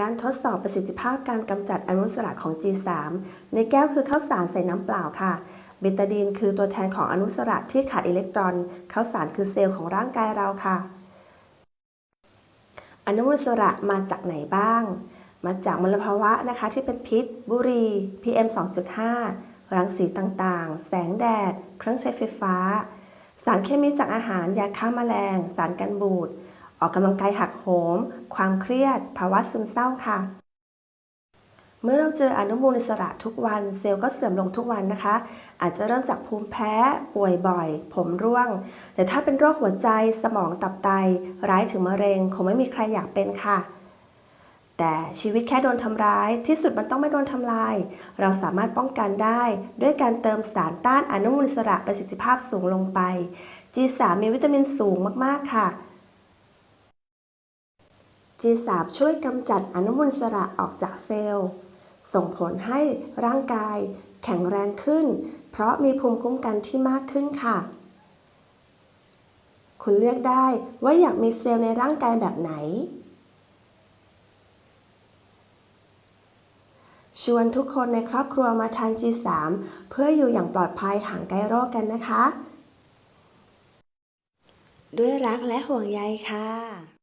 การทดสอบประสิทธิภาพการกำจัดอนุมูลอิสระของ G3 ในแก้วคือข้าวสารใส่น้ำเปล่าค่ะ เบตาดีนคือตัวแทนของอนุมูลอิสระที่ขาดอิเล็กตรอนข้าวสารคือเซลล์ของร่างกายเราค่ะ อนุมูลอิสระมาจากไหนบ้าง มาจากมลภาวะนะคะที่เป็นพิษ บุหรี่ PM 2.5 รังสีต่างๆ แสงแดด เครื่องใช้ไฟฟ้า สารเคมีจากอาหารยาฆ่าแมลง สารกันบูด ออกกำลังกายหักโหม ความเครียด ภาวะซึมเศร้าค่ะ เมื่อเราเจออนุมูลอิสระทุกวันเซลล์ก็เสื่อมลงทุกวันนะคะ อาจจะเริ่มจากภูมิแพ้ ป่วยบ่อย ผมร่วง แต่ถ้าเป็นโรคหัวใจ สมองตับไต ร้ายถึงมะเร็ง คงไม่มีใครอยากเป็นค่ะแต่ชีวิตแค่โดนทำร้ายที่สุดมันต้องไม่โดนทำลาย เราสามารถป้องกันได้ ด้วยการเติมสารต้านอนุมูลอิสระประสิทธิภาพสูงลงไป G3 มีวิตามินสูงมาก ๆ ค่ะ G3 ช่วยกำจัดอนุมูลอิสระออกจากเซลล์ ส่งผลให้ร่างกายแข็งแรงขึ้น เพราะมีภูมิคุ้มกันที่มากขึ้นค่ะ คุณเลือกได้ว่าอยากมีเซลล์ในร่างกายแบบไหน ชวนทุกคนในครอบครัวมาทาน G3 เพื่ออยู่อย่างปลอดภัยห่างไกลโรคกันนะคะ ด้วยรักและห่วงใยค่ะ